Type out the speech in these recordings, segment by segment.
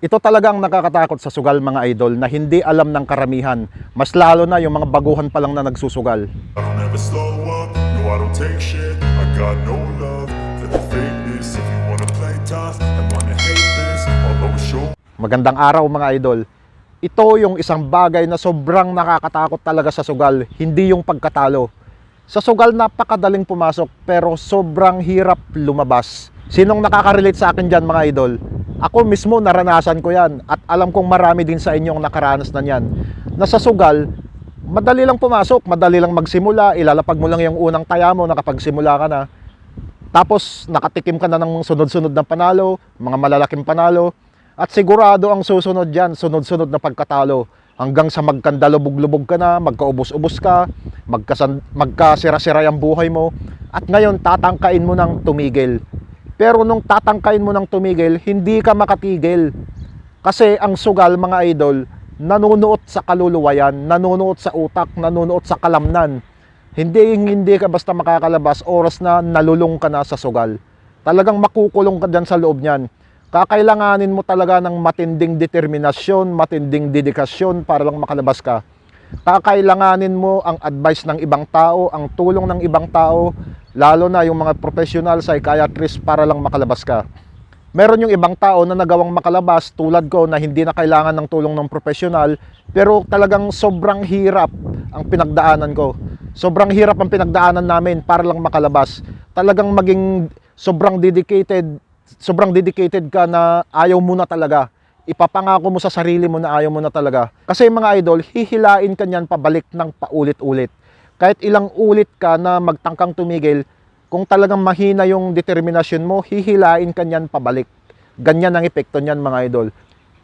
Ito talagang nakakatakot sa sugal mga idol na hindi alam ng karamihan. Mas lalo na yung mga baguhan pa lang na nagsusugal. I don't ever slow up, no I don't take shit I got no love for the fakeness If you wanna play tough and wanna hate this I'll always show Magandang araw mga idol. Ito yung isang bagay na sobrang nakakatakot talaga sa sugal, hindi yung pagkatalo. Sa sugal napakadaling pumasok pero sobrang hirap lumabas. Sinong nakaka-relate sa akin dyan mga idol? Ako mismo naranasan ko yan at alam kong marami din sa inyong nakaranas na yan. Na sa sugal, madali lang pumasok, madali lang magsimula, ilalapag mo lang yung unang taya mo, nakapagsimula ka na. Tapos nakatikim ka na ng sunod-sunod na panalo, mga malalaking panalo. At sigurado ang susunod dyan, sunod-sunod na pagkatalo. Hanggang sa magkandalubog-lubog ka na, magkaubos-ubos ka, magkasan, magkasira-sira ang buhay mo. At ngayon, tatangkain mo ng tumigil. Pero nung tatangkain mo ng tumigil, hindi ka makatigil. Kasi ang sugal, mga idol, nanunuot sa kaluluwa yan, nanunuot sa utak, nanunuot sa kalamnan. Hindi hindi ka basta makakalabas oras na nalulong ka na sa sugal. Talagang makukulong ka dyan sa loob niyan. Kakailanganin mo talaga ng matinding determinasyon, matinding dedikasyon para lang makalabas ka. Kakailanganin mo ang advice ng ibang tao, ang tulong ng ibang tao, lalo na yung mga professional psychiatrist para lang makalabas ka. Meron yung ibang tao na nagawang makalabas tulad ko na hindi na kailangan ng tulong ng profesional pero talagang sobrang hirap ang pinagdaanan ko. Sobrang hirap ang pinagdaanan namin para lang makalabas. Talagang maging sobrang dedicated, sobrang dedicated ka na ayaw mo na talaga. Ipapangako mo sa sarili mo na ayaw mo na talaga. Kasi mga idol, hihilain ka niyan pabalik ng paulit-ulit. Kahit ilang ulit ka na magtangkang tumigil, kung talagang mahina yung determinasyon mo, hihilain ka niyan pabalik. Ganyan ang epekto niyan mga idol.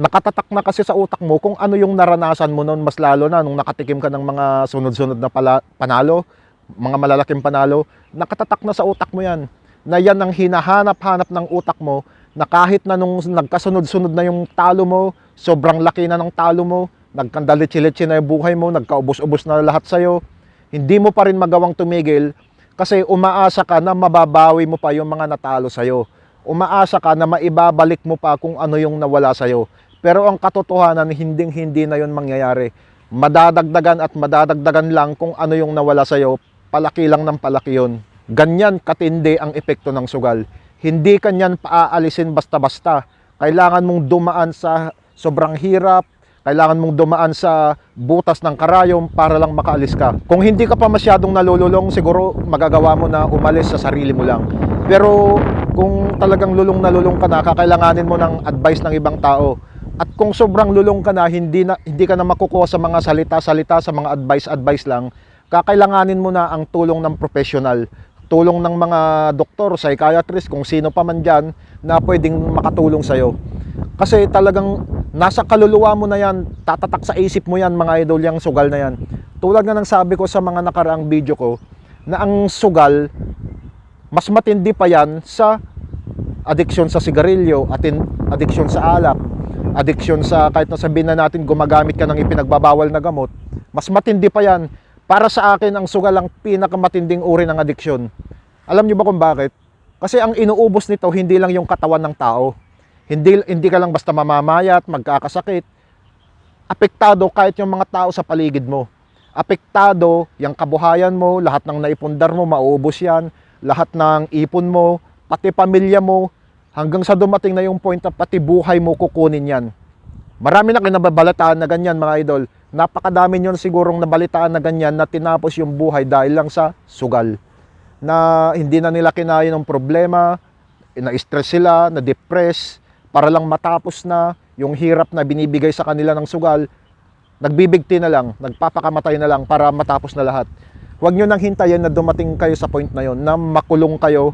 Nakatatak na kasi sa utak mo kung ano yung naranasan mo noon, mas lalo na nung nakatikim ka ng mga sunod-sunod na pala, panalo, mga malalaking panalo, nakatatak na sa utak mo yan. Na yan ang hinahanap-hanap ng utak mo na kahit na nung nagkasunod-sunod na yung talo mo, sobrang laki na ng talo mo, nagkandalitsi-litsi na yung buhay mo, nagkaubos-ubos na lahat sa'yo, hindi mo pa rin magawang tumigil kasi umaasa ka na mababawi mo pa yung mga natalo sa'yo. Umaasa ka na maibabalik mo pa kung ano yung nawala sa'yo. Pero ang katotohanan, hinding-hindi na yun mangyayari. Madadagdagan at madadagdagan lang kung ano yung nawala sa'yo. Palaki lang ng palaki yun. Ganyan katindi ang epekto ng sugal. Hindi kanyan paaalisin basta-basta. Kailangan mong dumaan sa sobrang hirap, kailangan mong dumaan sa butas ng karayom para lang makaalis ka. Kung hindi ka pa masyadong nalululong, siguro magagawa mo na umalis sa sarili mo lang. Pero kung talagang lulong na lulong ka na, kakailanganin mo ng advice ng ibang tao. At kung sobrang lulong ka na, hindi, na, hindi ka na makukuha sa mga salita-salita, sa mga advice-advice lang, kakailanganin mo na ang tulong ng professional. Tulong ng mga doktor, psychiatrist, kung sino pa man dyan na pwedeng makatulong sa'yo. Kasi talagang nasa kaluluwa mo na yan, tatatak sa isip mo yan mga idol, yung sugal na yan. Tulad nga ng sabi ko sa mga nakaraang video ko, na ang sugal, mas matindi pa yan sa addiction sa sigarilyo, atin, addiction sa alak, addiction sa kahit na sabihin na natin gumagamit ka ng ipinagbabawal na gamot, mas matindi pa yan. Para sa akin, ang sugal ang pinakamatinding uri ng addiction. Alam niyo ba kung bakit? Kasi ang inuubos nito, hindi lang yung katawan ng tao. Hindi, hindi ka lang basta mamamayat, magkakasakit. Apektado kahit yung mga tao sa paligid mo. Apektado yung kabuhayan mo, lahat ng naipundar mo, mauubos yan. Lahat ng ipon mo, pati pamilya mo, hanggang sa dumating na yung point na pati buhay mo kukunin yan. Marami na kinababalataan na ganyan mga idol. Napakadami nyo sigurong nabalitaan na ganyan na tinapos yung buhay dahil lang sa sugal. Na hindi na nila kinaya ng problema, na-stress sila, na-depress, para lang matapos na yung hirap na binibigay sa kanila ng sugal, nagbibigti na lang, nagpapakamatay na lang para matapos na lahat. Huwag nyo nang hintayin na dumating kayo sa point na yon na makulong kayo,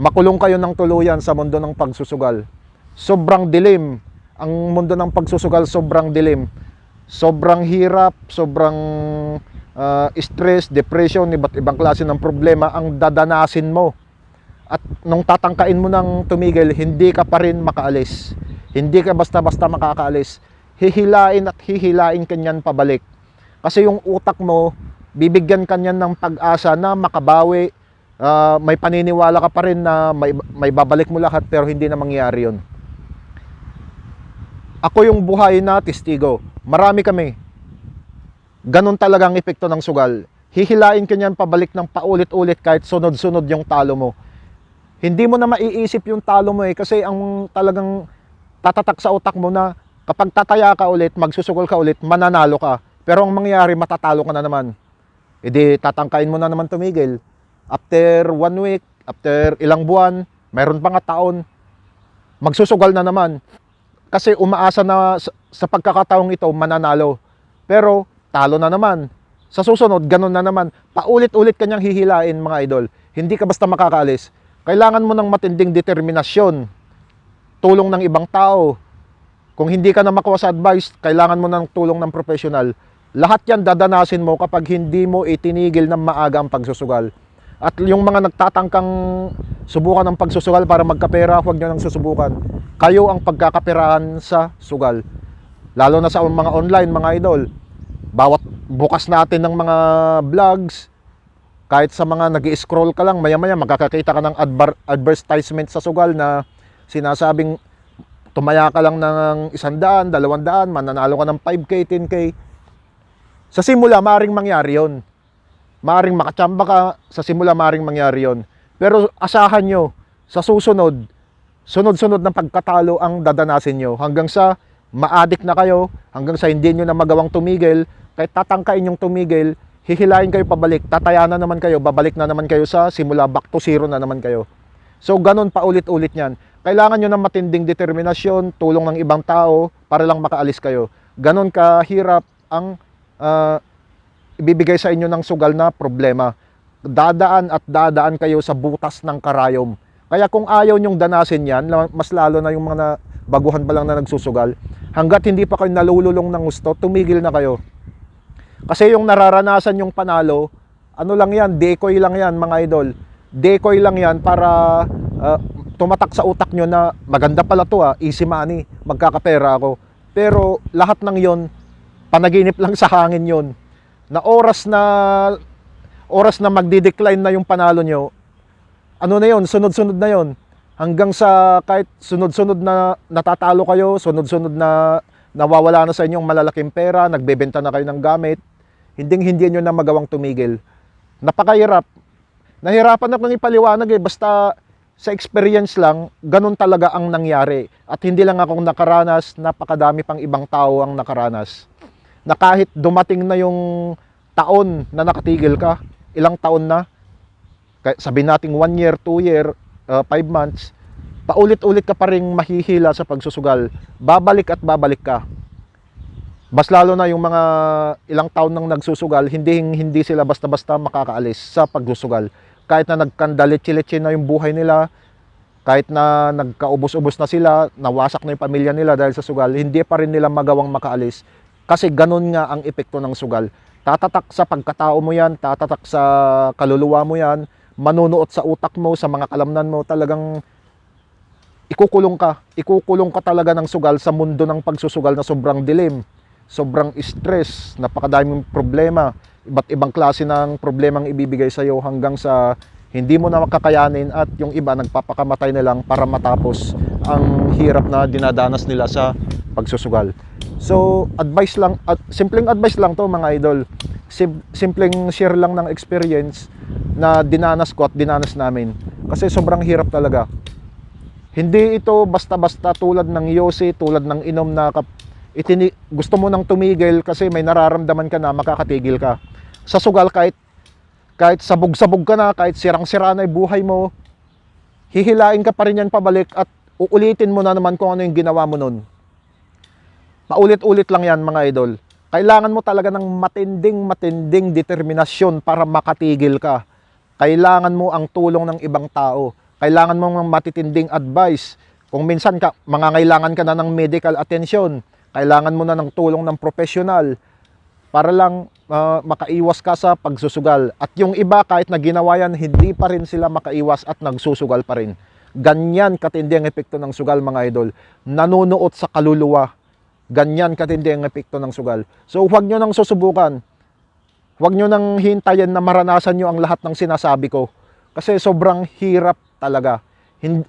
makulong kayo ng tuluyan sa mundo ng pagsusugal. Sobrang dilim. Ang mundo ng pagsusugal sobrang dilim. Sobrang hirap, sobrang ah, stress, depression, iba't ibang klase ng problema ang dadanasin mo. At nung tatangkain mo ng tumigil, hindi ka pa rin makaalis. Hindi ka basta-basta makakaalis. Hihilain at hihilain kanyan pabalik. Kasi yung utak mo, bibigyan kanyan ng pag-asa na makabawi. Ah, may paniniwala ka pa rin na may, may babalik mo lahat pero hindi na mangyayari yun. Ako yung buhay na testigo. Marami kami. Ganon talaga ang epekto ng sugal. Hihilain ka niyan pabalik ng paulit-ulit kahit sunod-sunod yung talo mo. Hindi mo na maiisip yung talo mo eh kasi ang talagang tatatak sa utak mo na kapag tataya ka ulit, magsusugol ka ulit, mananalo ka. Pero ang mangyayari, matatalo ka na naman. E di tatangkain mo na naman tumigil. After one week, after ilang buwan, mayroon pa nga taon, magsusugal na naman. Kasi umaasa na sa, pagkakataong ito, mananalo. Pero talo na naman. Sa susunod, ganun na naman. Paulit-ulit kanyang hihilain mga idol. Hindi ka basta makakaalis. Kailangan mo ng matinding determinasyon. Tulong ng ibang tao. Kung hindi ka na makuha sa advice, kailangan mo ng tulong ng professional. Lahat yan dadanasin mo kapag hindi mo itinigil ng maaga ang pagsusugal. At yung mga nagtatangkang subukan ng pagsusugal para magkapera, huwag nyo nang susubukan. Kayo ang pagkakaperahan sa sugal. Lalo na sa mga online, mga idol. Bawat bukas natin ng mga vlogs, kahit sa mga nag scroll ka lang, maya-maya makakakita ka ng adver- advertisement sa sugal na sinasabing tumaya ka lang ng isang daan, dalawang daan, mananalo ka ng 5K, 10K. Sa simula, maring mangyari yon. Maring makachamba ka, sa simula maring mangyari yon. Pero asahan nyo, sa susunod, sunod-sunod ng pagkatalo ang dadanasin nyo hanggang sa maadik na kayo, hanggang sa hindi nyo na magawang tumigil, kahit tatangkain yung tumigil, hihilahin kayo pabalik, tataya na naman kayo, babalik na naman kayo sa simula back to zero na naman kayo. So ganun pa ulit-ulit yan. Kailangan nyo ng matinding determinasyon, tulong ng ibang tao para lang makaalis kayo. Ganon kahirap ang ah, ibibigay sa inyo ng sugal na problema. Dadaan at dadaan kayo sa butas ng karayom. Kaya kung ayaw nyong danasin yan, mas lalo na yung mga baguhan pa lang na nagsusugal, hanggat hindi pa kayo nalululong ng gusto, tumigil na kayo. Kasi yung nararanasan yung panalo, ano lang yan, decoy lang yan mga idol. Decoy lang yan para ah, tumatak sa utak nyo na maganda pala to ah, easy money, magkakapera ako. Pero lahat ng yon panaginip lang sa hangin yon na oras na oras na magdi-decline na yung panalo nyo, ano na yon sunod-sunod na yon hanggang sa kahit sunod-sunod na natatalo kayo, sunod-sunod na nawawala na sa inyong malalaking pera, nagbebenta na kayo ng gamit, hinding hindi nyo na magawang tumigil. Napakahirap. Nahirapan akong ipaliwanag eh, basta sa experience lang, ganun talaga ang nangyari. At hindi lang akong nakaranas, napakadami pang ibang tao ang nakaranas. Na kahit dumating na yung taon na nakatigil ka, ilang taon na, sabihin nating one year, two year, uh, five months, paulit-ulit ka pa rin mahihila sa pagsusugal. Babalik at babalik ka. Mas lalo na yung mga ilang taon nang nagsusugal, hindi hindi sila basta-basta makakaalis sa pagsusugal. Kahit na nagkandalit-litsi na yung buhay nila, kahit na nagkaubos-ubos na sila, nawasak na yung pamilya nila dahil sa sugal, hindi pa rin nila magawang makaalis. Kasi ganun nga ang epekto ng sugal. Tatatak sa pagkatao mo yan, tatatak sa kaluluwa mo yan, manunuot sa utak mo, sa mga kalamnan mo, talagang ikukulong ka. Ikukulong ka talaga ng sugal sa mundo ng pagsusugal na sobrang dilim, sobrang stress, napakadaming problema, iba't ibang klase ng problemang ibibigay sa iyo hanggang sa hindi mo na makakayanin at yung iba nagpapakamatay na lang para matapos ang hirap na dinadanas nila sa pagsusugal. So, advice lang, at simpleng advice lang to mga idol. Sim- simpleng share lang ng experience na dinanas ko at dinanas namin. Kasi sobrang hirap talaga. Hindi ito basta-basta tulad ng yosi, tulad ng inom na kap- itini- gusto mo nang tumigil kasi may nararamdaman ka na makakatigil ka. Sa sugal kahit kahit sabog-sabog ka na, kahit sirang-sira na yung buhay mo, hihilain ka pa rin yan pabalik at uulitin mo na naman kung ano yung ginawa mo nun. Paulit-ulit lang yan mga idol. Kailangan mo talaga ng matinding matinding determinasyon para makatigil ka. Kailangan mo ang tulong ng ibang tao. Kailangan mo ng matitinding advice. Kung minsan ka, mangangailangan ka na ng medical attention, kailangan mo na ng tulong ng professional para lang ah, makaiwas ka sa pagsusugal. At yung iba kahit na ginawa yan, hindi pa rin sila makaiwas at nagsusugal pa rin. Ganyan katindi ang epekto ng sugal mga idol. Nanunuot sa kaluluwa. Ganyan katindi ang epekto ng sugal. So huwag nyo nang susubukan. Huwag nyo nang hintayin na maranasan nyo ang lahat ng sinasabi ko. Kasi sobrang hirap talaga. Hindi,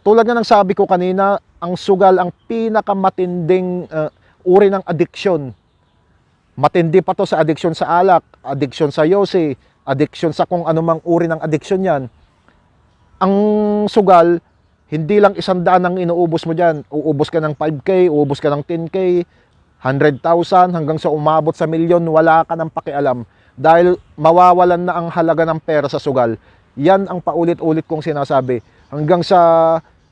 tulad nga ng sabi ko kanina, ang sugal ang pinakamatinding uh, uri ng addiction. Matindi pa to sa addiction sa alak, addiction sa yosi, addiction sa kung anumang uri ng addiction yan. Ang sugal, hindi lang isang daan ang inuubos mo dyan. Uubos ka ng 5K, uubos ka ng 10K, 100,000 hanggang sa umabot sa milyon, wala ka ng pakialam. Dahil mawawalan na ang halaga ng pera sa sugal. Yan ang paulit-ulit kong sinasabi. Hanggang sa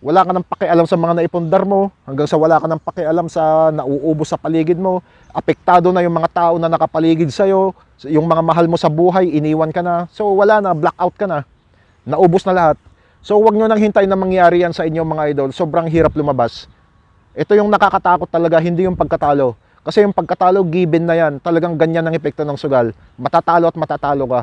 wala ka ng pakialam sa mga naipundar mo, hanggang sa wala ka ng pakialam sa nauubos sa paligid mo, apektado na yung mga tao na nakapaligid sa'yo, yung mga mahal mo sa buhay, iniwan ka na. So wala na, blackout ka na. Naubos na lahat. So wag nyo nang hintayin na mangyari yan sa inyo mga idol. Sobrang hirap lumabas. Ito yung nakakatakot talaga, hindi yung pagkatalo. Kasi yung pagkatalo, given na yan. Talagang ganyan ang epekto ng sugal. Matatalo at matatalo ka.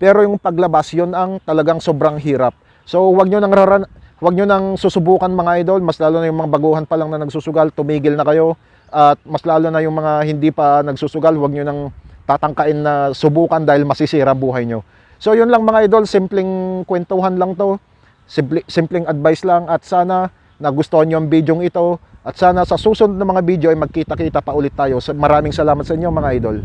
Pero yung paglabas, yun ang talagang sobrang hirap. So wag nyo nang raran wag nyo nang susubukan mga idol, mas lalo na yung mga baguhan pa lang na nagsusugal, tumigil na kayo. At mas lalo na yung mga hindi pa nagsusugal, wag nyo nang tatangkain na subukan dahil masisira buhay nyo. So yun lang mga idol, simpleng kwentuhan lang to. Simple, simpleng advice lang at sana nagustuhan nyo ang video ito at sana sa susunod na mga video ay magkita-kita pa ulit tayo. Maraming salamat sa inyo mga idol.